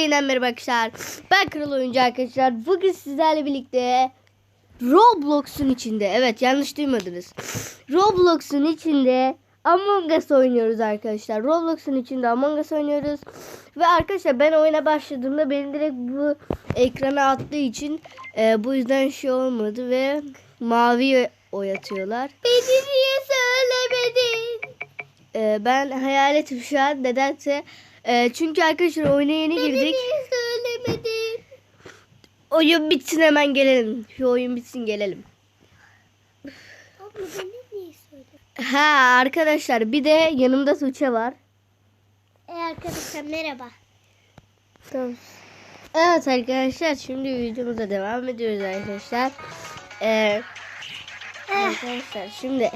yeniden merhaba arkadaşlar. Ben Kral Oyuncu arkadaşlar. Bugün sizlerle birlikte Roblox'un içinde. Evet yanlış duymadınız. Roblox'un içinde Among Us oynuyoruz arkadaşlar. Roblox'un içinde Among Us oynuyoruz. Ve arkadaşlar ben oyuna başladığımda beni direkt bu ekrana attığı için e, bu yüzden şey olmadı ve mavi oyatıyorlar. Beni niye söylemedin? E, ben hayaletim şu an nedense. E, çünkü arkadaşlar oyuna yeni girdik. niye söylemedin? Oyun bitsin hemen gelelim. Şu oyun bitsin gelelim. Abla beni niye söylemedin? Ha arkadaşlar bir de yanımda Tuğçe var. E arkadaşlar merhaba. Tamam. Evet arkadaşlar şimdi videomuza devam ediyoruz arkadaşlar. Ee, arkadaşlar şimdi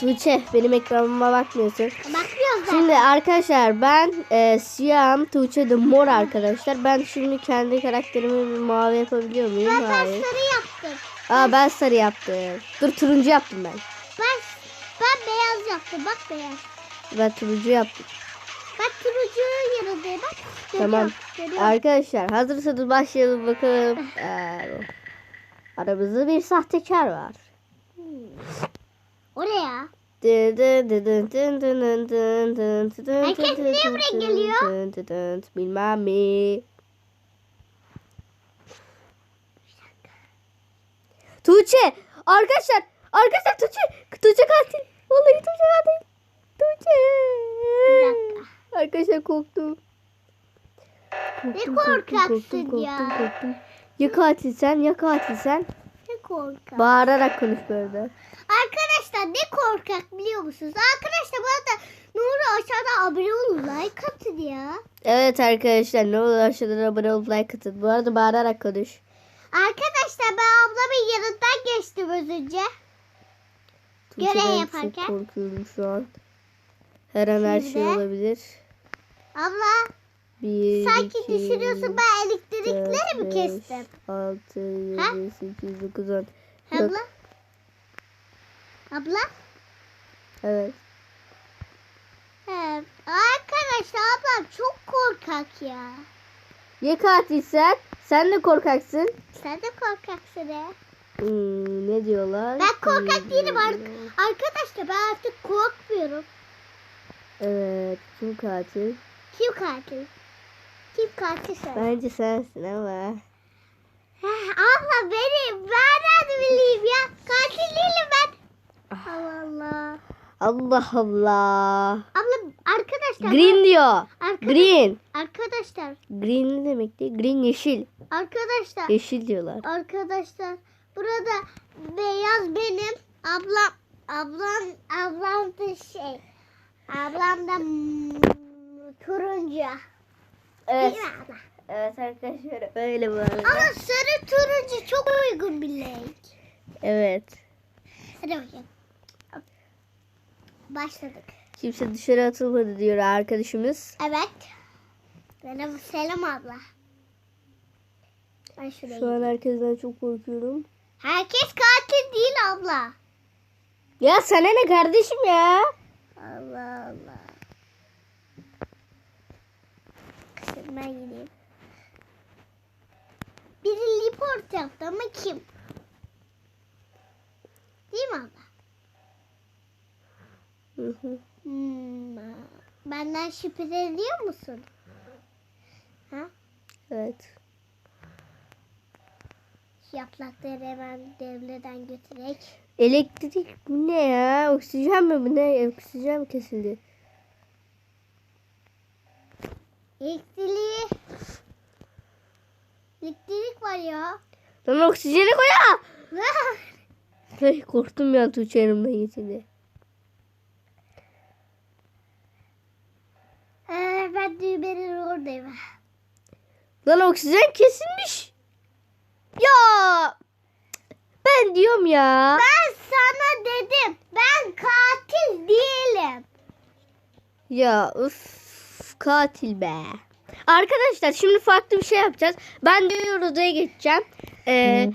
Tuğçe benim ekranıma bakmıyorsun. Bakmıyoruz da. Şimdi arkadaşlar ben e, siyahım Tuğçe de mor arkadaşlar. Ben şimdi kendi karakterimi bir mavi yapabiliyor muyum? Ben Hayır. sarı yaptım. Aa ben sarı yaptım. Dur turuncu yaptım ben. Ben ben beyaz yaptım. Bak beyaz. Ben turuncu yaptım. Bak turuncunun yanındayım. Bak. Görüyorum, Tamam. görüyorum. Arkadaşlar hazırsanız başlayalım bakalım. Ee, aramızda bir sahtekar var. O ne ya? Herkes niye buraya geliyor? Bilmem mi? Tuğçe arkadaşlar arkadaşlar Tuğçe Tuğçe katil. Vallahi Tuğçe katil. Tuğçe. Arkadaşlar korktum. korktum ne korkaksın ya. Ya katil sen ya katil sen. Ne korkaksın. Bağırarak konuş böyle. Arkadaşlar ne korkak biliyor musunuz? Arkadaşlar bu arada Nuri aşağıda abone olun like atın ya. Evet arkadaşlar ne olur aşağıdan abone olup like atın. Bu arada bağırarak konuş. Arkadaşlar ben ablamın yanından geçtim az önce. Görev Tuğçe'den yaparken. Çok korkuyorum şu an. Her an her şey olabilir. Abla Bir, sanki iki, düşünüyorsun ben elektrikleri mi dört, kestim? Altı, Ha? yedi, sekiz, dokuz, on. Yok, Abla? Abla? Evet. He, arkadaşlar ablam çok korkak ya. Ya katil sen? Sen de korkaksın. Sen de korkaksın he. Hmm, ne diyorlar? Ben korkak Hmm, değilim ne ar- diyorlar? arkadaşlar ben artık korkmuyorum. Evet. Kim katil? Kim katil? Kim katil sen? Bence sensin ama. Heh, Abla benim. Ben bileyim ya? Katil değilim ben. Ah. Allah Allah. Allah Allah. Abla arkadaşlar. Green diyor. Arkadaş- Green. Arkadaşlar. Green ne demekti? Green yeşil. Arkadaşlar. Yeşil diyorlar. Arkadaşlar. Burada beyaz benim. Ablam. Ablam. Ablam da şey. Ablam da turuncu. Evet. Değil mi abla? Evet arkadaşlar öyle bu arada. Ama sarı turuncu çok uygun bir renk. Evet. Hadi bakayım. Başladık. Kimse dışarı atılmadı diyor arkadaşımız. Evet. Selam, selam abla. Ben şuraya Şu an herkesten çok korkuyorum. Herkes katil değil abla. Ya sana ne kardeşim ya? Allah Allah. Kızım ben gideyim. Biri report yaptı ama kim? Değil mi abla? Hı hı. Hmm, benden şüpheleniyor musun? Ha? Evet. Yaprakları hemen devreden götürerek. Elektrik bu ne ya? Oksijen mi bu ne? Oksijen mi kesildi? Elektriği. Elektrik var ya. Lan oksijeni koy ya. Ay, korktum ya Tuğçe yanımdan geçince. ee, ben düğmenin oradayım. Lan oksijen kesilmiş. Ya. Ben diyorum ya. Ben sana dedim. Ben katil değilim. Ya uf katil be. Arkadaşlar şimdi farklı bir şey yapacağız. Ben diğer odaya geçeceğim. Ee,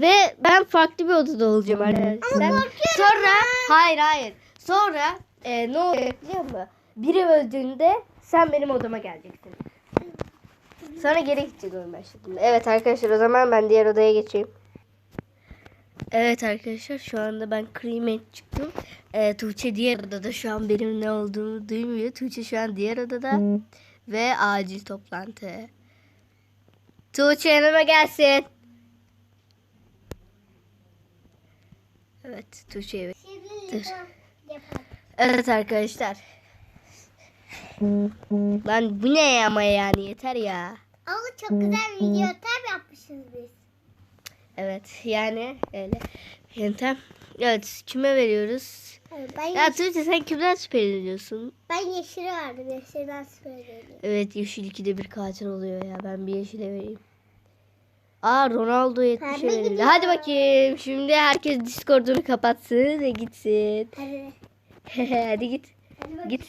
ve ben farklı bir odada olacağım arkadaşlar. Sonra hayır hayır. Sonra e, ne olacak biliyor musun? Biri öldüğünde sen benim odama geleceksin. Sonra geri gideceğiz oyun başladığında. Evet arkadaşlar o zaman ben diğer odaya geçeyim. Evet arkadaşlar şu anda ben cremate çıktım. Ee, Tuğçe diğer odada şu an benim ne olduğumu duymuyor. Tuğçe şu an diğer odada. Ve acil toplantı. Tuğçe yanıma gelsin. Evet Tuğçe evet. Şimdi Dur. yapalım. yapalım. Evet arkadaşlar. Lan bu ne ama yani yeter ya. Ama çok güzel bir yöntem yapmışız biz. Evet yani öyle. Yöntem. Evet kime veriyoruz? Ben, Ya Tuğçe sen kimden şüpheleniyorsun? ben yeşili verdim. Yeşilden söyleyeyim. Evet yeşil ikide bir katil oluyor ya. Ben bir yeşile vereyim. Aa Ronaldo 70'e Pembe verildi. gidiyor. Hadi bakayım. Şimdi herkes Discord'unu kapatsın ve gitsin. Hadi. Hadi git. Hadi. Git.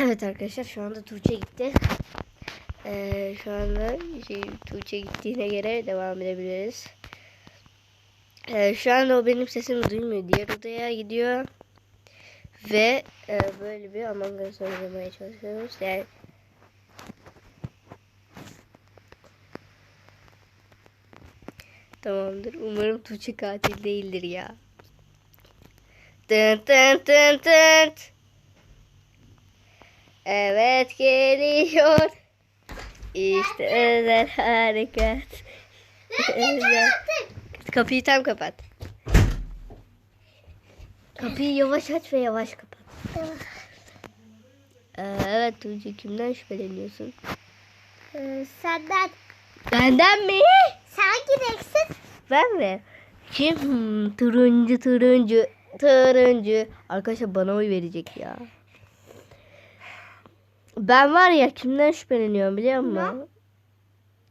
Evet arkadaşlar şu anda Tuğçe gitti. Ee, şu anda şey, Tuğçe gittiğine göre devam edebiliriz. Ee, şu anda o benim sesimi duymuyor. Diğer odaya gidiyor. Ve e, böyle bir Among Us oynamaya çalışıyoruz. Yani Tamamdır. Umarım Tuğçe katil değildir ya. Tın tın tın tın. Evet geliyor. İşte özel harekat. Özel. Kapıyı tam kapat. Kapıyı yavaş aç ve yavaş kapat. Ee, evet Tuğçe kimden şüpheleniyorsun? Ee, senden. Benden mi? Sen gireceksin. Ben mi? Kim? Hmm, turuncu turuncu turuncu. Arkadaşlar bana oy verecek ya. Ben var ya kimden şüpheleniyorum biliyor musun?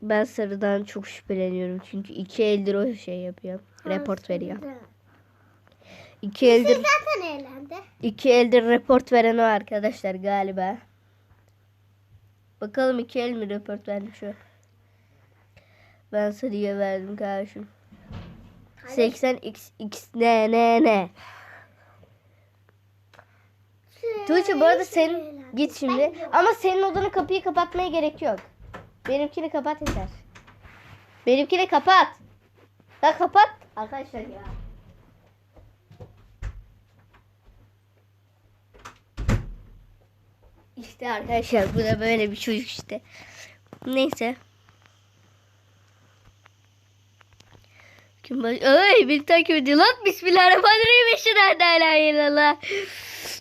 Ben sarıdan çok şüpheleniyorum. Çünkü iki eldir o şey yapıyor. Report veriyor. İki eldir, Zaten eğlendi. iki eldir report veren o arkadaşlar galiba. Bakalım iki el mi report vermiş o? Ben sarıya verdim kardeşim. 80 x x ne ne ne. Tuğçe bu arada sen git şimdi. Ama senin odanın kapıyı kapatmaya gerek yok. Benimkini kapat yeter. Benimkini kapat. Da kapat. Arkadaşlar ya. İşte arkadaşlar bu da böyle bir çocuk işte. Neyse. Kim baş... Ay beni takip ediyor lan. Bismillahirrahmanirrahim. Eşhedü en la ilahe illallah.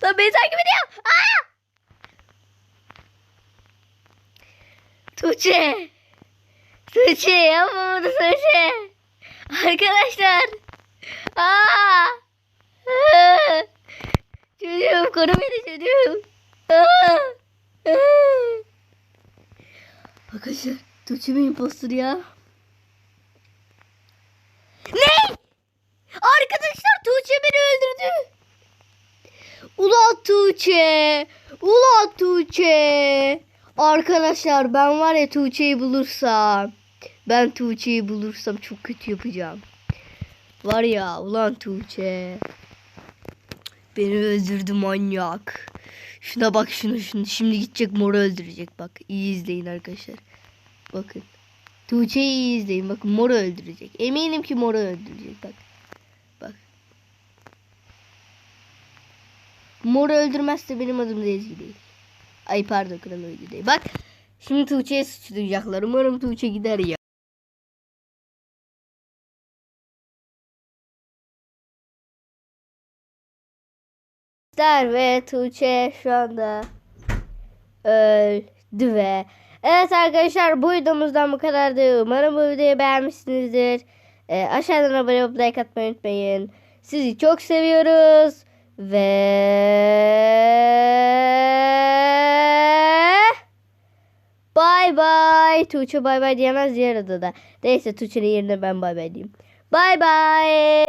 Lan beni takip ediyor. Aa! Tuğçe. Tuğçe yapma bunu Tuğçe. Arkadaşlar. Aa! Çocuğum koru beni çocuğum. Arkadaşlar Tuğçe mi impostor ya? Ne? Arkadaşlar Tuğçe beni öldürdü. Ula Tuğçe. Ula Tuğçe. Arkadaşlar ben var ya Tuğçe'yi bulursam. Ben Tuğçe'yi bulursam çok kötü yapacağım. Var ya ulan Tuğçe. Beni öldürdü manyak. Şuna bak şunu şunu. Şimdi gidecek moru öldürecek bak. İyi izleyin arkadaşlar. Bakın. Tuğçe'yi iyi izleyin. Bakın moru öldürecek. Eminim ki moru öldürecek bak. Moru öldürmezse benim adım da değil. Ay pardon kral oydu değil. Bak. Şimdi Tuğçe'ye suçlayacaklar. Umarım Tuğçe gider ya. Der ve Tuğçe şu anda öldü ve Evet arkadaşlar bu videomuzdan bu kadardı. Umarım bu videoyu beğenmişsinizdir. Ee, aşağıdan abone olup like atmayı unutmayın. Sizi çok seviyoruz. Ve Bay bay. Tuğçe bay bay diyemez diğer odada. Neyse Tuğçe'nin yerine ben bay bay diyeyim. Bay bay.